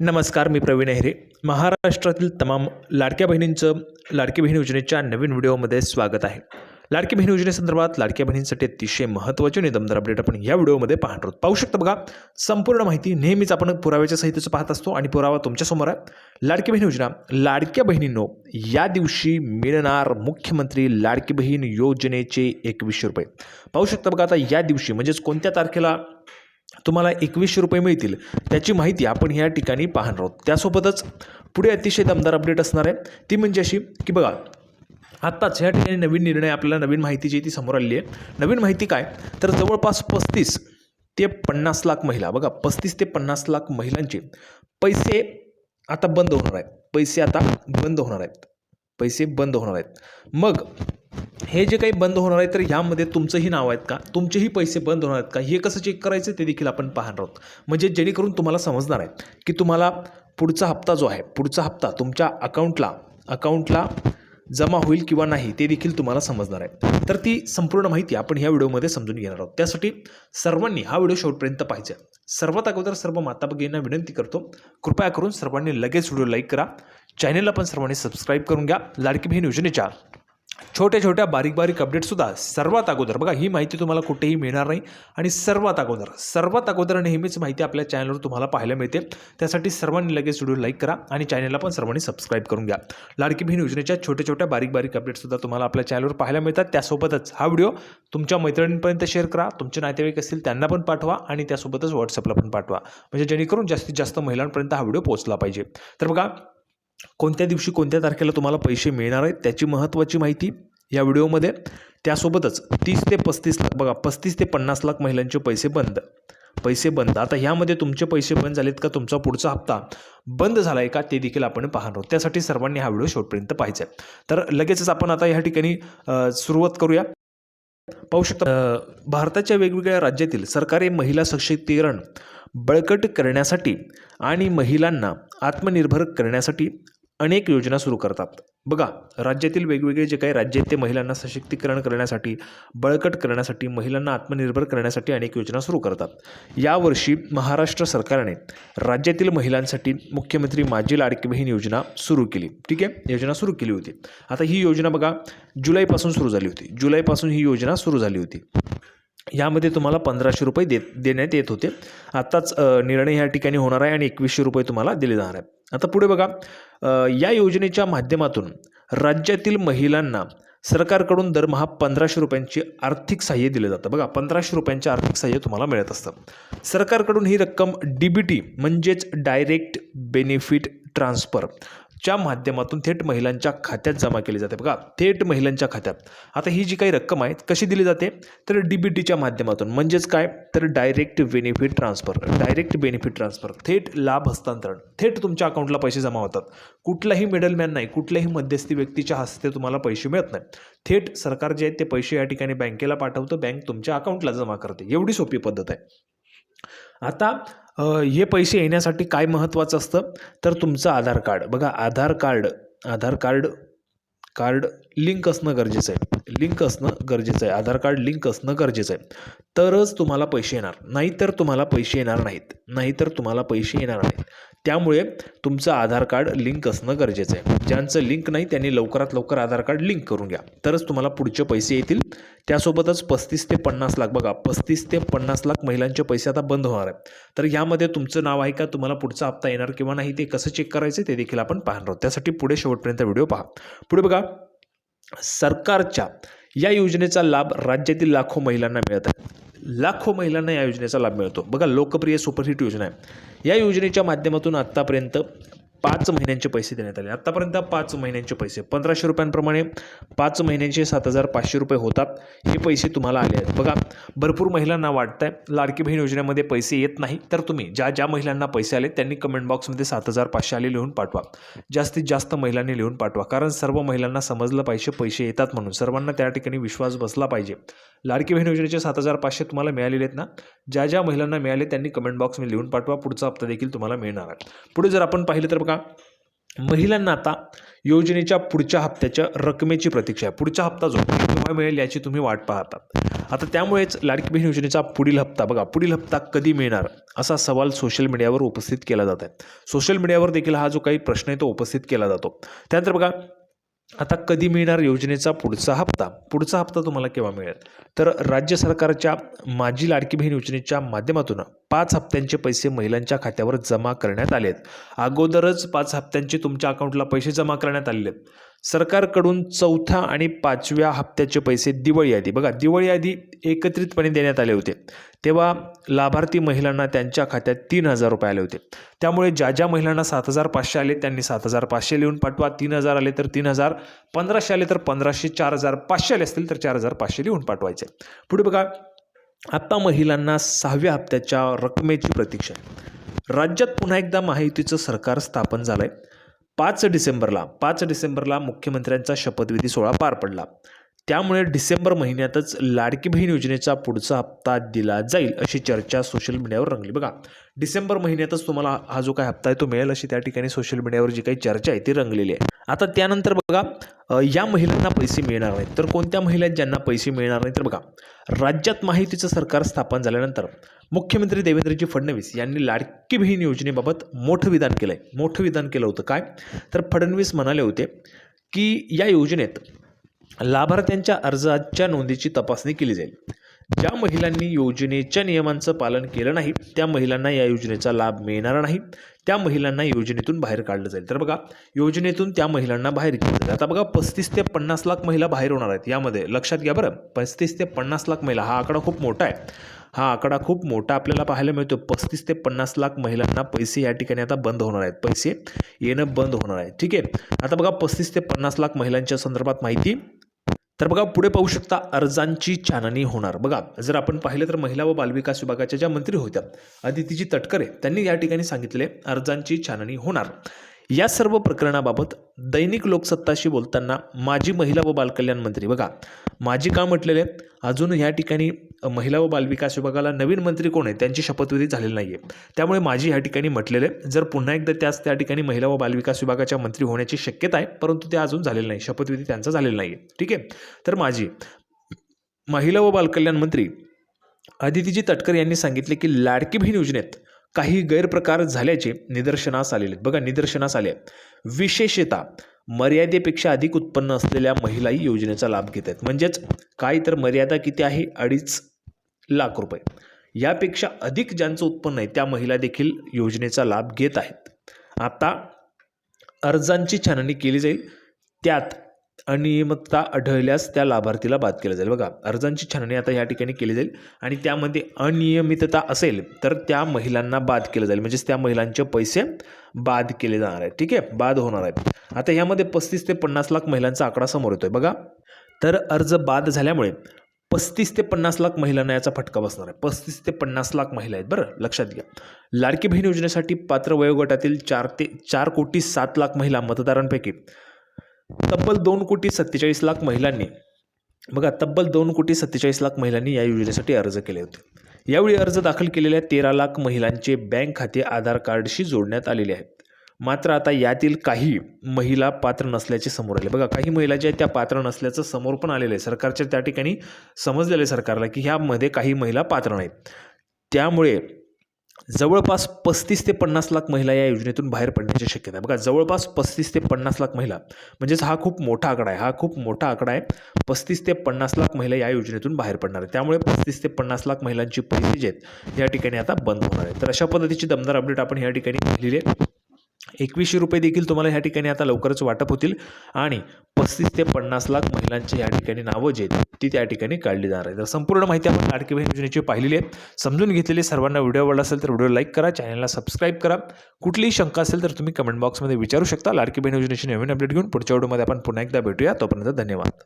नमस्कार मी प्रवीण अहिरे महाराष्ट्रातील तमाम लाडक्या बहिणींचं लाडकी बहीण योजनेच्या नवीन व्हिडिओमध्ये स्वागत आहे. लाडकी बहीण योजनेसंदर्भात लाडक्या बहिणींसाठी अतिशय महत्त्वाचे आणि दमदार अपडेट आपण या व्हिडिओमध्ये पाहणार आहोत. पाहू शकता बघा संपूर्ण माहिती नेहमीच आपण पुराव्याच्या सहितच पाहत असतो आणि पुरावा तुमच्यासमोर आहे. लाडकी बहीण योजना लाडक्या बहिणींनो या दिवशी मिळणार मुख्यमंत्री लाडकी बहीण योजनेचे एकवीसशे रुपये. पाहू शकता बघा आता या दिवशी म्हणजेच कोणत्या तारखेला तुम्हाला एकवीसशे रुपये मिळतील. त्याची माहिती आपण ह्या ठिकाणी पाहणार आहोत. त्यासोबतच पुढे अतिशय दमदार अपडेट असणार आहे. ती म्हणजे अशी की बघा आत्ताच ह्या ठिकाणी नवीन निर्णय आपल्याला नवीन माहिती जी ती समोर आलेली आहे. नवीन माहिती काय? तर जवळपास पस्तीस ते पन्नास लाख महिला बघा पस्तीस ते पन्नास लाख महिलांचे पैसे आता बंद होणार आहेत. पैसे आता बंद होणार आहेत. पैसे बंद होणार आहेत. मग हे जे काही बंद होणार आहे तर ह्यामध्ये तुमचंही नाव आहेत का? तुमचेही पैसे बंद होणार आहेत का? हे कसं चेक करायचं ते देखील आपण पाहणार आहोत. म्हणजे जेणेकरून तुम्हाला समजणार आहे की तुम्हाला पुढचा हप्ता जो आहे पुढचा हप्ता तुमच्या अकाउंटला अकाउंटला जमा होईल किंवा नाही ते देखील तुम्हाला समजणार आहे. तर ती संपूर्ण माहिती आपण ह्या व्हिडिओमध्ये समजून घेणार आहोत. त्यासाठी सर्वांनी हा व्हिडिओ शेवटपर्यंत पाहिजे सर्वात अगोदर सर्व माता भगिनींना विनंती करतो कृपया करून सर्वांनी लगेच व्हिडिओ लाईक करा. चॅनेलला पण सर्वांनी सबस्क्राईब करून घ्या. लाडकी बहीण योजनेच्या छोट्या छोट्या बारीक बारीक अपडेटसुद्धा सर्वात अगोदर. बघा ही माहिती तुम्हाला कुठेही मिळणार नाही आणि सर्वात अगोदर सर्वात अगोदर नेहमीच माहिती आपल्या चॅनलवर तुम्हाला पाहायला मिळते. त्यासाठी सर्वांनी लगेच व्हिडिओ लाईक करा आणि चॅनलला पण सर्वांनी सबस्क्राईब करून घ्या. लाडकी बहीण योजनेच्या छोट्या छोट्या बारीक बारीक अपडेटसुद्धा तुम्हाला आपल्या चॅनलवर पाहायला मिळतात. त्यासोबतच हा व्हिडिओ तुमच्या मैत्रिणींपर्यंत शेअर करा. तुमचे नातेवाईक असतील त्यांना पण पाठवा आणि त्यासोबतच व्हॉट्सअपला पण पाठवा. म्हणजे जेणेकरून जास्तीत जास्त महिलांपर्यंत हा व्हिडिओ पोहोचला पाहिजे. तर बघा कोणत्या दिवशी कोणत्या तारखेला तुम्हाला पैसे मिळणार आहेत त्याची महत्त्वाची माहिती या व्हिडिओमध्ये. त्यासोबतच तीस ते पस्तीस लाख बघा पस्तीस ते पन्नास लाख महिलांचे पैसे बंद. पैसे बंद. आता ह्यामध्ये तुमचे पैसे बंद झालेत का तुमचा पुढचा हप्ता बंद झाला आहे का ते देखील आपण पाहणार आहोत. त्यासाठी सर्वांनी हा व्हिडिओ शेवटपर्यंत पाहायचा आहे. तर लगेचच आपण आता ह्या ठिकाणी सुरुवात करूया. पाहू शकता भारताच्या वेगवेगळ्या राज्यातील सरकारी महिला सशक्तीकरण बळकट करण्यासाठी आणि महिलांना आत्मनिर्भर करण्यासाठी अनेक योजना सुरू करतात. बघा राज्यातील वेगवेगळे जे काही राज्य आहेत ते महिलांना सशक्तीकरण करण्यासाठी बळकट करण्यासाठी महिलांना आत्मनिर्भर करण्यासाठी अनेक योजना सुरू करतात. यावर्षी महाराष्ट्र सरकारने राज्यातील महिलांसाठी मुख्यमंत्री माझी लाडकी बहीण योजना सुरू केली. ठीक आहे? योजना सुरू केली होती. आता ही योजना बघा जुलैपासून सुरू झाली होती. जुलैपासून ही योजना सुरू झाली होती. यामध्ये तुम्हाला पंधराशे रुपये देत देण्यात येत होते. आत्ताच निर्णय ह्या ठिकाणी होणार आहे आणि एकवीसशे रुपये तुम्हाला दिले जाणार आहे आता पुढे बघा या योजनेच्या माध्यमातून राज्यातील महिलांना सरकारकडून दरमहा पंधराशे रुपयांची आर्थिक सहाय्य दिलं जातं. बघा पंधराशे रुपयांचे आर्थिक सहाय्य तुम्हाला मिळत असतं. सरकारकडून ही रक्कम डी बी टी म्हणजेच डायरेक्ट बेनिफिट ट्रान्सफर च्या माध्यमातून थेट महिलांच्या खात्यात जमा केली जाते. बघा थेट महिलांच्या खात्यात. आता ही जी काही रक्कम आहे कशी दिली जाते? तर डी बी टीच्या माध्यमातून. म्हणजेच काय? तर direct benefit transfer direct benefit transfer थेट लाभ हस्तांतरण. थेट तुमच्या अकाउंटला पैसे जमा होतात. कुठलाही मिडलमॅन नाही कुठल्याही मध्यस्थी व्यक्तीच्या हस्ते तुम्हाला पैसे मिळत नाही थेट सरकार जे आहेत ते पैसे या ठिकाणी बँकेला पाठवतं. बँक तुमच्या अकाउंटला जमा करते. एवढी सोपी पद्धत आहे. आता हे पैसे येण्यासाठी काय महत्त्वाचं असतं? तर तुमचं आधार कार्ड. बघा Aadhaar card Aadhaar card card link असणं गरजेचं आहे. लिंक असणं गरजेचं आहे. आधार कार्ड लिंक असणं गरजेचं आहे. तरच तुम्हाला पैसे येणार. नाहीतर तुम्हाला पैसे येणार नाहीत. नाहीतर तुम्हाला पैसे येणार नाहीत. त्यामुळे तुमचं आधार कार्ड लिंक असणं गरजेचं आहे. ज्यांचं लिंक नाही त्यांनी लवकरात लवकर आधार कार्ड लिंक करून घ्या. तरच तुम्हाला पुढचे पैसे येतील. त्यासोबतच पस्तीस ते पन्नास लाख बघा. पस्तीस ते पन्नास लाख महिलांचे पैसे आता बंद होणार आहेत. तर यामध्ये तुमचं नाव आहे का? तुम्हाला पुढचा हप्ता येणार किंवा नाही? ते कसं चेक करायचं ते देखील आपण पाहणार आहोत. त्यासाठी पुढे शेवटपर्यंत व्हिडिओ पहा. पुढे बघा. सरकारच्या या योजनेचा लाभ राज्यातील लाखो महिलांना मिळत आहे. लाखो महिलांना या योजनेचा लाभ मिळतो. बघा लोकप्रिय सुपरहिट योजना आहे. या योजनेच्या माध्यमातून आत्तापर्यंत पाच महिन्यांचे पैसे देण्यात आले. आत्तापर्यंत पाच महिन्यांचे पैसे. पंधराशे रुपयांप्रमाणे पाच महिन्यांचे सात हजार पाचशे रुपये होतात. हे पैसे तुम्हाला आले आहेत. बघा भरपूर महिलांना वाटतं आहे लाडकी बहीण योजनेमध्ये पैसे येत नाही. तर तुम्ही ज्या ज्या महिलांना पैसे आले त्यांनी कमेंट बॉक्समध्ये सात हजार पाचशे आले लिहून पाठवा. जास्तीत जास्त महिलांनी लिहून पाठवा. कारण सर्व महिलांना समजलं पाहिजे पैसे येतात म्हणून. सर्वांना त्या ठिकाणी विश्वास बसला पाहिजे. लाडकी बहीण योजनेचे सात हजार पाचशे तुम्हाला मिळालेले आहेत ना? ज्या ज्या महिलांना मिळाले त्यांनी कमेंट बॉक्समध्ये लिहून पाठवा. पुढचा हप्ता देखील तुम्हाला मिळणार आहे. पुढे जर आपण पाहिलं तर बघा. महिलांना आता योजनेच्या पुढच्या हप्त्याच्या रकमेची प्रतीक्षा आहे. पुढचा हप्ता जो केव्हा मिळेल याची तुम्ही वाट पाहतात. आता त्यामुळेच लाडकी बहीण योजनेचा पुढील हप्ता बघा. पुढील हप्ता कधी मिळणार? असा सवाल सोशल मीडियावर उपस्थित केला जात आहे. सोशल मीडियावर देखील हा जो काही प्रश्न आहे तो उपस्थित केला जातो. त्यानंतर बघा आता कधी मिळणार योजनेचा पुढचा हप्ता? पुढचा हप्ता तुम्हाला केव्हा मिळेल? तर राज्य सरकारच्या माझी लाडकी बहीण योजनेच्या माध्यमातून पाच हप्त्यांचे पैसे महिलांच्या खात्यावर जमा करण्यात आले आहेत अगोदरच पाच हप्त्यांचे तुमच्या अकाउंटला पैसे जमा करण्यात आलेले आहेत. सरकारकडून चौथ्या आणि पाचव्या हप्त्याचे पैसे दिवाळी आधी बघा दिवाळी आधी एकत्रितपणे देण्यात आले होते. तेव्हा लाभार्थी महिलांना त्यांच्या खात्यात तीन हजार रुपये आले होते. त्यामुळे ज्या ज्या महिलांना सात हजार पाचशे आले त्यांनी सात हजार पाचशे लिहून पाठवा. तीन हजार आले तर तीन हजार पंधराशे आले तर पंधराशे चार हजार पाचशे आले असतील तर चार हजार पाचशे लिहून पाठवायचे. पुढे बघा आत्ता महिलांना सहाव्या हप्त्याच्या रकमेची प्रतीक्षा आहे. राज्यात पुन्हा एकदा महायुतीचं सरकार स्थापन झालं आहे पाच डिसेंबरला पाच डिसेंबरला मुख्यमंत्र्यांचा शपथविधी सोहळा पार पडला. त्यामुळे डिसेंबर महिन्यातच लाडकी बहीण योजनेचा पुढचा हप्ता दिला जाईल अशी चर्चा सोशल मीडियावर रंगली. बघा डिसेंबर महिन्यातच तुम्हाला हा जो काही हप्ता आहे तो मिळेल अशी त्या ठिकाणी सोशल मीडियावर जी काही चर्चा आहे ती रंगलेली आहे. आता त्यानंतर बघा या महिलांना पैसे मिळणार नाहीत. तर कोणत्या महिला आहेत ज्यांना पैसे मिळणार नाहीत? तर बघा राज्यात माहितीचं सरकार स्थापन झाल्यानंतर मुख्यमंत्री देवेंद्रजी फडणवीस यांनी लाडकी बहीण योजनेबाबत मोठं विधान केलं आहे मोठं विधान केलं होतं काय? तर फडणवीस म्हणाले होते की या योजनेत लाभार्थ्यांच्या अर्जाच्या नोंदीची तपासणी केली जाईल. ज्या महिलांनी योजनेच्या नियमांचं पालन केलं नाही त्या महिलांना या योजनेचा लाभ मिळणार नाही. त्या महिलांना योजनेतून बाहेर काढलं जाईल. तर बघा योजनेतून त्या महिलांना बाहेर केलं जाईल. आता बघा पस्तीस ते पन्नास लाख महिला बाहेर होणार आहेत यामध्ये. लक्षात घ्या बरं पस्तीस ते पन्नास लाख महिला हा आकडा खूप मोठा आहे. हा आकडा खूप मोठा आपल्याला पाहायला मिळतो. पस्तीस ते पन्नास लाख महिलांना पैसे या ठिकाणी आता बंद होणार आहेत. पैसे येणं बंद होणार आहे. ठीक आहे? आता बघा पस्तीस ते पन्नास लाख महिलांच्या संदर्भात माहिती तर बघा पुढे पाहू शकता अर्जांची छाननी होणार. बघा जर आपण पाहिलं तर महिला व बालविकास विभागाच्या ज्या मंत्री होत्या अदितीजी तटकरे त्यांनी या ठिकाणी सांगितले अर्जांची छाननी होणार. या सर्व प्रकरणाबाबत दैनिक लोकसत्ताशी बोलताना माजी महिला व बालकल्याण मंत्री. बघा माजी का म्हटलेले अजून ह्या ठिकाणी महिला व बालविकास विभागाला नवीन मंत्री कोण आहे त्यांची शपथविधी झालेली नाही आहे त्यामुळे माझी ह्या ठिकाणी म्हटलेले जर पुन्हा एकदा त्याच त्या ठिकाणी महिला व बालविकास विभागाच्या मंत्री होण्याची शक्यता आहे परंतु ते अजून झालेलं नाही शपथविधी त्यांचा झालेला नाही आहे ठीक आहे? तर माझी महिला व बालकल्याण मंत्री अदितीजी तटकर यांनी सांगितले की लाडकी बहीण योजनेत काही गैरप्रकार झाल्याचे निदर्शनास आलेले आहेत. बघा निदर्शनास आले विशेषतः मर्यादेपेक्षा अधिक उत्पन्न असलेल्या महिलाही योजनेचा लाभ घेत आहेत. म्हणजेच काय तर मर्यादा किती आहे? अडीच लाख रुपये. यापेक्षा अधिक ज्यांचं उत्पन्न आहे त्या महिला देखील योजनेचा लाभ घेत आहेत. आता अर्जांची छाननी केली जाईल. त्यात अनियमितता आढळल्यास त्या लाभार्थीला बाद केलं जाईल. बघा अर्जांची छाननी आता या ठिकाणी केली जाईल आणि त्यामध्ये अनियमितता असेल तर त्या महिलांना बाद केलं जाईल. म्हणजेच त्या महिलांचे पैसे बाद केले जाणार आहेत. ठीक आहे? बाद होणार आहेत. आता यामध्ये पस्तीस ते पन्नास लाख महिलांचा आकडा समोर येतोय. बघा तर अर्ज बाद झाल्यामुळे पस्तीस ते पन्नास लाख महिलांना याचा फटका बसणार आहे. पस्तीस ते पन्नास लाख महिला आहेत बरं? लक्षात घ्या. लाडकी बहीण योजनेसाठी पात्र वयोगटातील चार ते चार कोटी सात लाख महिला मतदारांपैकी तब्बल दोन कोटी सत्तेचाळीस लाख महिलांनी बघा तब्बल दोन कोटी सत्तेचाळीस लाख महिलांनी या योजनेसाठी अर्ज केले होते. यावेळी अर्ज दाखल केलेल्या तेरा लाख महिलांचे बँक खाते आधार कार्डशी जोडण्यात आलेले आहेत. मात्र आता यातील काही महिला पात्र नसल्याचे समोर आले. बघा काही महिला ज्या आहेत त्या पात्र नसल्याचं समोर पण आलेलं आहे. सरकारच्या त्या ठिकाणी समजलेलं आहे सरकारला की ह्यामध्ये काही महिला पात्र नाहीत. त्यामुळे जवळपास पस्तीस ते पन्नास लाख महिला या योजनेतून बाहेर पडण्याची शक्यता आहे. बघा जवळपास पस्तीस ते पन्नास लाख महिला म्हणजेच हा खूप मोठा आकडा आहे हा खूप मोठा आकडा आहे. पस्तीस ते पन्नास लाख महिला या योजनेतून बाहेर पडणार आहे. त्यामुळे पस्तीस ते पन्नास लाख महिलांची पैसे जे आहेत या ठिकाणी आता बंद होणार आहे. तर अशा पद्धतीची दमदार अपडेट आपण या ठिकाणी पाहिलेली आहे. एकवीसशे रुपये देखील तुम्हाला ह्या ठिकाणी आता लवकरच वाटप होतील. आणि पस्तीस ते पन्नास लाख महिलांची या ठिकाणी नावं जे आहेत ती त्या ठिकाणी काढली जाणार आहे तर संपूर्ण माहिती आपण लाडकी बहीण योजनेची पाहिलेली आहे. समजून घेतलेली सर्वांना व्हिडिओ आवडला असेल तर व्हिडिओ लाईक करा चॅनलला सबस्क्राईब करा. कुठलीही शंका असेल तर तुम्ही कमेंट बॉक्समध्ये विचारू शकता. लाडकी बहीण योजनेची नवीन अपडेट घेऊन पुढच्या व्हिडिओमध्ये आपण पुन्हा एकदा भेटूया. तोपर्यंत धन्यवाद.